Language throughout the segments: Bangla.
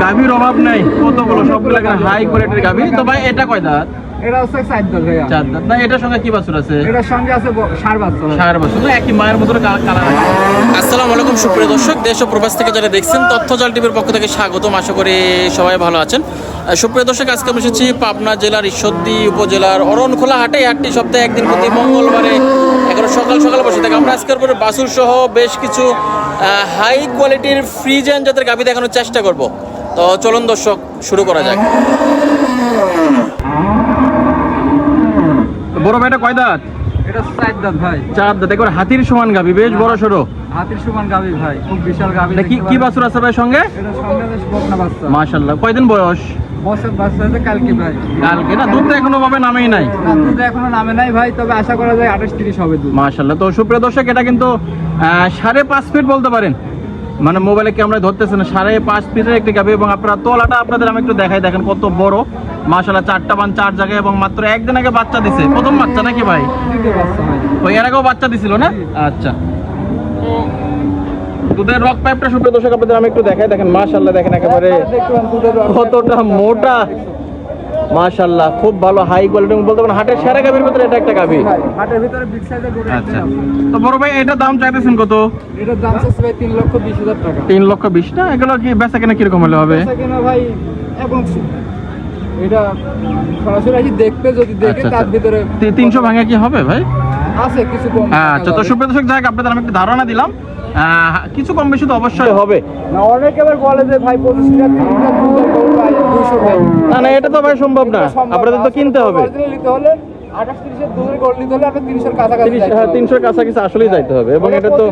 গাভীর অভাব নাই কতগুলো সবগুলো হাই কোয়ালিটির গাভী? তো ভাই এটা কয় দাঁত? এটা হচ্ছে সাইড দল ভাইয়া। চার দাঁত। না এটার সঙ্গে কি বাছুর আছে? এটার সঙ্গে আছে ব- ষাঁড় সার বছর। না একই মায়ের মতো কালার আসসালামু আলাইকুম সুপ্রিয় দর্শক। দেশ ও প্রবাস থেকে যারা দেখছেন তথ্য জাল টিভির পক্ষ থেকে স্বাগতম। আশা করি সবাই ভালো আছেন। সুপ্রিয় দর্শক আজকে আমি এসেছি পাবনা জেলার ঈশ্বরদী উপজেলার অরণখোলা হাটে। হাটটি সপ্তাহে একদিন প্রতি মঙ্গলবারে এগারো সকাল সকাল বসে থাকে। আমরা আজকের পরে বাসুর সহ বেশ কিছু হাই কোয়ালিটির ফ্রিজেন জাতের গাভি দেখানোর চেষ্টা করব। তো চলুন দর্শক শুরু করা যাক। বড় ভাইটা কয় দাঁত? এটা সাইড দাঁত ভাই। চার দাঁত একবার হাতির সমান গাবি বেশ বড় সড়ো হাতির সমান গাভী ভাই খুব বিশাল এটা কি কি বাছুর আছে ভাই সঙ্গে? এটা সঙ্গে বকনা বাচ্চা। মাশাল্লাহ কয়দিন বয়স? বছর বাচ্চা আছে কালকে ভাই। কালকে না দুধ এখনও ভাবে নামেই নাই। না দুধ এখনও নামে নাই ভাই তবে আশা করা যায় আঠাশ তিরিশ হবে দুধ। মাশাল্লাহ তো সুপ্রিয় দর্শক এটা কিন্তু সাড়ে পাঁচ ফিট বলতে পারেন। মানে মোবাইলে ক্যামেরা ধরতেছে না? সাড়ে পাঁচ ফিটের একটি গাভি এবং আপনারা তোলাটা আপনাদের আমি একটু দেখাই, দেখেন কত বড়। মাশাল্লাহ চারটা বান চার জায়গায় এবং মাত্র একদিন আগে বাচ্চা দিছে। প্রথম বাচ্চা নাকি ভাই? ওই এর আগেও বাচ্চা দিছিল না? আচ্ছা। দুধের রক আমি একটু দেখাই, দেখেন মাশাল্লাহ দেখেন একেবারে। কতটা মোটা। মাশাল্লাহ খুব ভালো হাই কোয়ালিটি বলতে পারেন হাটের সেরা গাভীর ভিতরে এটা একটা গাভী। ভাই হাটের ভিতরে বিগ সাইজের গরু আচ্ছা। তো বড় ভাই এটা দাম চাইতেছেন কত? এটার দাম চাচ্ছে ভাই তিন লক্ষ বিশ হাজার টাকা। তিন লক্ষ বিশ। না এগুলো কি বেচা কেনা কীরকম হলে হবে? বেচা কেনা ভাই এখন এটা সরাসরি আসি দেখতে যদি দেখে আচ্ছা, তার আচ্ছা। ভিতরে তি- তিনশো ভাঙা কি হবে ভাই? আছে কিছু কম। আচ্ছা তো সুপ্রিয় দর্শক যাক আপনাদের আমি একটু ধারণা দিলাম। কিছু কম বেশি তো অবশ্যই হবে। না অনেকে আবার বলে যে ভাই পঁচিশ লিটার তিন লিটার না না এটা তো ভাই সম্ভব না। আপনাদের তো কিনতে হবে। নিতে হলে তিনশোর কাছাকাছি আসলেই যাইতে এবং এটা তো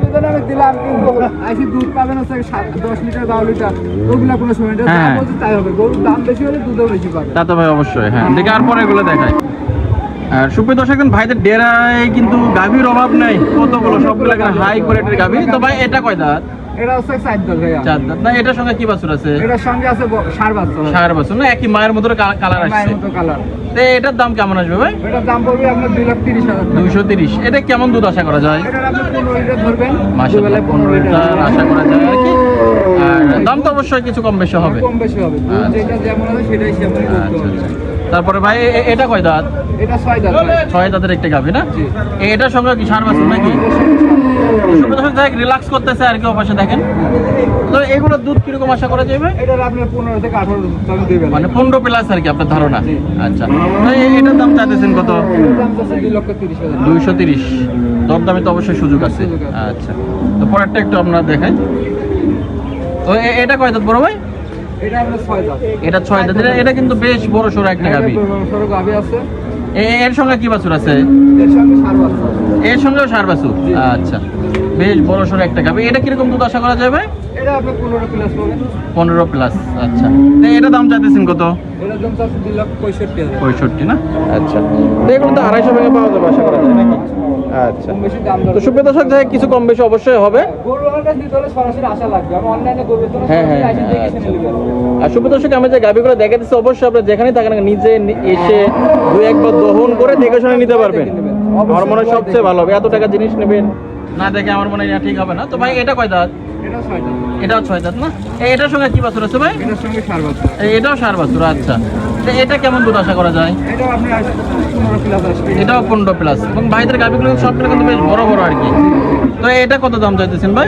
তা তো ভাই অবশ্যই হ্যাঁ। দেখে আর পরে এগুলো দেখায় আর সুপ্রিয় দর্শক ভাইদের ডেরায় কিন্তু গাভীর অভাব নাই। কতগুলো সবগুলো হাই কোয়ালিটির গাভী। তো ভাই এটা কয় দাঁত? এটা হচ্ছে সাইড দল ভাইয়া। চার দাঁত না এটার সঙ্গে কি বাছুর আছে? এটার সঙ্গে আছে ব- ষাঁড় সার বাছুর না? একই মায়ের মতো কালার মায়ের আসছে। মতো কালার তো এটার দাম কেমন আসবে ভাই? এটার দাম পড়বে আপনার দুই লাখ তিরিশ হাজার দুইশো তিরিশ। এটা কেমন দুধ আশা করা যায়? আপনি পনেরো লিটার ধরবেন। মাসে পনেরো লিটার। আশা করা যায় আর কি। দাম তো অবশ্যই কিছু কম বেশি হবে। কম বেশি হবে। যেটা যেমন হবে সেটাই সেমনই করতে হবে তারপরে ভাই এটা কয় দাঁত? এটা ছয় দাঁত ছয় দাঁতের একটা গাভী না? এটার সঙ্গে কি সার বাছুর নাকি? দেখ রিল্যাক্স করতেছে আর কেউ পাশে দেখেন। তো এগুলোর দুধ কীরকম আশা করা যাবে? এটার আপনার পনেরো থেকে আঠারো দাম মানে পনেরো প্লাস আর কি আপনার ধারণা? আচ্ছা। এটার দাম চাইতেছেন কত? দাম তিরিশ দুইশো তিরিশ। দরদামে তো অবশ্যই সুযোগ আছে। আচ্ছা। তো পরেরটা একটু আপনারা দেখাই। তো এটা কয় দাঁত বড় ভাই? এটা ছয় দাঁত। এটা কিন্তু বেশ বড় সড়ো একটা গাভী গাভি আছে। এর সঙ্গে কি বাছুর আছে? এর সঙ্গেও সার বাছুর? আচ্ছা। বেশ বড় সড়ো একটা গাভী এটা কীরকম দুধ আশা করা যাবে এটা আপনি পনেরো প্লাস আচ্ছা। তো এটা দাম চাইতেছেন কত? পঁয়ষট্টি না? আচ্ছা। এগুলো তো আড়াইশো ভেঙে পাওয়া যাবে আশা করা যায়। আচ্ছা। তো সুপ্রিয় দর্শক যাই কিছু কম বেশি অবশ্যই হবে। গরু আমার কাছে নিতে হলে সরাসরি আসা লাগবে। আমি অনলাইনে গরু তো হ্যাঁ, হ্যাঁ, দেখে আচ্ছা। আর সুপ্রিয় দর্শক আমি যে গাভিগুলো দেখাতেছি অবশ্যই আপনারা যেখানেই থাকেন নিজে এসে দুই একবার দহন করে দেখে শুনে নিতে পারবেন। দেখে আমার মনে হয় সবচেয়ে ভালো হবে। এত টাকা জিনিস নেবেন। না দেখে আমার মনে হয় এটা ঠিক হবে না। তো ভাই এটা কয় দাঁত? এটা ছয় দাম এটাও ছয় দাঁত না? এটার সঙ্গে কি বাছুর আছে ভাই? এটার সঙ্গে সার এটাও সার বাছুর আচ্ছা। এটা কেমন দুধ আশা করা যায়? এটাও পনেরো প্লাস এবং ভাইদের গাভিগুলো সবটা কিন্তু বেশ বড় বড় আর কি। তো এটা কত দাম চাইতেছেন ভাই।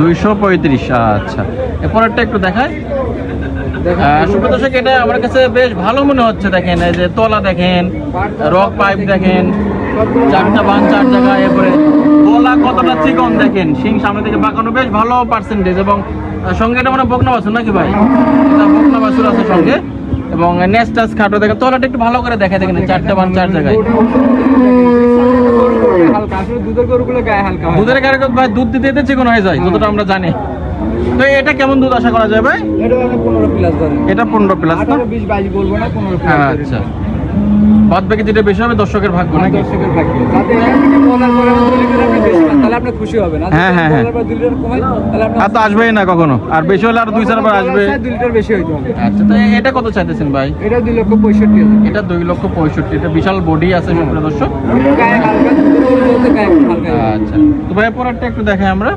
দুইশো পঁয়ত্রিশ আচ্ছা। এরপরেরটা একটু দেখায় এটা আমার কাছে বেশ ভালো মনে হচ্ছে দেখেন এই যে তলা দেখেন রক পাইপ দেখেন চারটা বান চার জায়গায় এরপরে তলা কতটা চিকন দেখেন শিং সামনে থেকে বাঁকানো বেশ ভালো পার্সেন্টেজ এবং সঙ্গে এটা মানে বকনা বাছুর নাকি ভাই? বকনা বাছুর আছে সঙ্গে। এবং নেস্টাস খাটো দেখেন তলাটা একটু ভালো করে দেখে দেখেন চারটা বান চার জায়গায়। হালকা দুধের গাড়ি ভাই দুধ দিতে দিতে চিকন হয়ে যায় যতটা আমরা জানি। তো এটা কেমন দুধ আশা করা যায় ভাই? এটা পনেরো প্লাস এটা পনেরো প্লাস না? বিশ বাইশ বলব না পনেরো প্লাস আচ্ছা। বাদ বাকি যেটা বেশি হবে দর্শকের ভাগ্য নাকি? দর্শকের ভাগ্য। যাতে বলার পরে দুই লিটার আপনি বেশি তাহলে আপনি খুশি হবেন। হ্যাঁ, হ্যাঁ, হ্যাঁ। দুই লিটার কমাই তাহলে আপনি আর তো আসবেই না কখনো। আর বেশি হলে আর দুই চার বার আসবে। দুই লিটার বেশি হইতে হবে। আচ্ছা তো এটা কত চাইতেছেন ভাই? এটা দুই লক্ষ পঁয়ষট্টি হাজার। এটা দুই লক্ষ পঁয়ষট্টি। এটা বিশাল বডি আছে সুপ্রিয় দর্শক। একটু হালকা আচ্ছা। তো ভাই পরেরটা একটু দেখাই আমরা।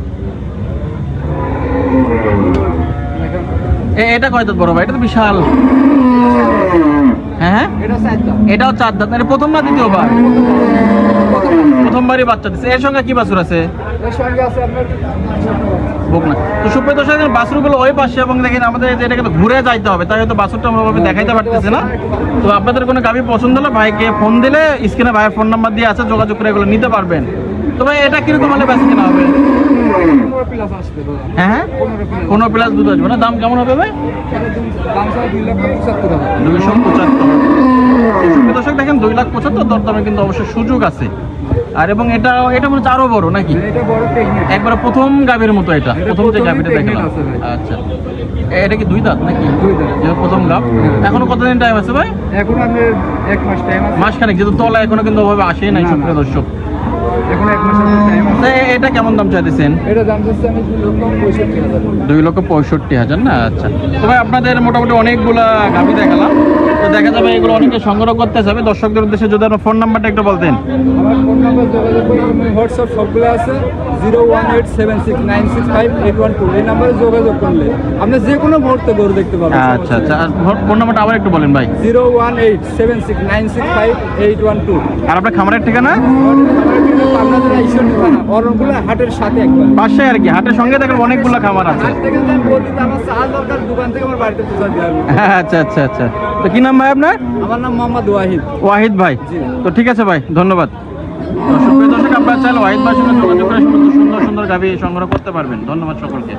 এটা কয় দাঁত বড় ভাই? এটা তো বিশাল হ্যাঁ হ্যাঁ এটা চার দাম এটাও চার দাঁত। মানে প্রথম না দ্বিতীয়বার প্রথমবারই বাচ্চা দিচ্ছে এর সঙ্গে কি বাছুর আছে? না তো সুপ্রিয় দর্শক ওই পাশে এবং দেখেন আমাদের এটাকে ঘুরে যাইতে হবে তাই হয়তো আমরা দেখাইতে পারতেছি না। তো আপনাদের কোনো গাভি পছন্দ হলে ভাইকে ফোন দিলে স্ক্রিনে ভাইয়ের ফোন নাম্বার দিয়ে আছে যোগাযোগ করে এগুলো নিতে পারবেন। তো ভাই এটা কীরকম হলে বেশি কেনা হবে? হ্যাঁ হ্যাঁ? পনেরো প্লাস কোনো প্লাস দুধ আসবে না? দাম কেমন হবে ভাই? দুইশো পঁচাত্তর। দর্শক দেখেন দুই লাখ পঁচাত্তর দরদামে কিন্তু অবশ্যই সুযোগ আছে। আর এবং এটা এটা মনে হচ্ছে আরও বড় নাকি? একবার প্রথম গাভীর মতো এটা। প্রথম যে গাভীটা দেখলাম। আচ্ছা। এটা কি দুই দাঁত নাকি? প্রথম গাভ। এখনও কতদিন টাইম আছে ভাই? এখন এক মাস টাইম মাসখানেক যেহেতু তলা এখনও কিন্তু ওভাবে আসেই নাই। সুপ্রিয় দর্শক। এখন এক এটা কেমন দাম চাইতেছেন? এটা দাম যাচ্ছে আমি দুই লক্ষ পঁয়ষট্টি হাজার। না? আচ্ছা। তো ভাই আপনাদের মোটামুটি অনেকগুলা গাভী দেখালাম। তো দেখা যাবে এগুলো অনেকে সংগ্রহ করতে যাবে দর্শকদের উদ্দেশ্যে যদি আপনার ফোন নাম্বারটা একটু বলতেন। আমার ফোন নাম্বার যোগাযোগ করে হোয়াটসঅ্যাপ সবগুলো আছে। Zero one eight seven six nine six five eight one two. এই নাম্বারে যোগাযোগ করলে আপনি যে কোনো মুহূর্তে গরু দেখতে পাবেন। আচ্ছা আচ্ছা। আর ফোন নাম্বারটা আবার একটু বলেন ভাই। Zero one eight seven six nine six five eight one two. আর আপনার খামারের ঠিকানা আপনাদের এই অরণগুলো হাটের সাথে একবার। পাশে আর কি হাটের সঙ্গে দেখেন অনেকগুলো খামার আছে। দিয়ে আসবে। আচ্ছা আচ্ছা আচ্ছা। তো কি নাম ভাই আপনার? আমার নাম মোহাম্মদ ওয়াহিদ। ওয়াহিদ ভাই। তো ঠিক আছে ভাই ধন্যবাদ। দর্শক আপনারা চাইলে ওয়াহিদ ভাই সঙ্গে যোগাযোগ করে সুন্দর সুন্দর গাভি সংগ্রহ করতে পারবেন। ধন্যবাদ সকলকে।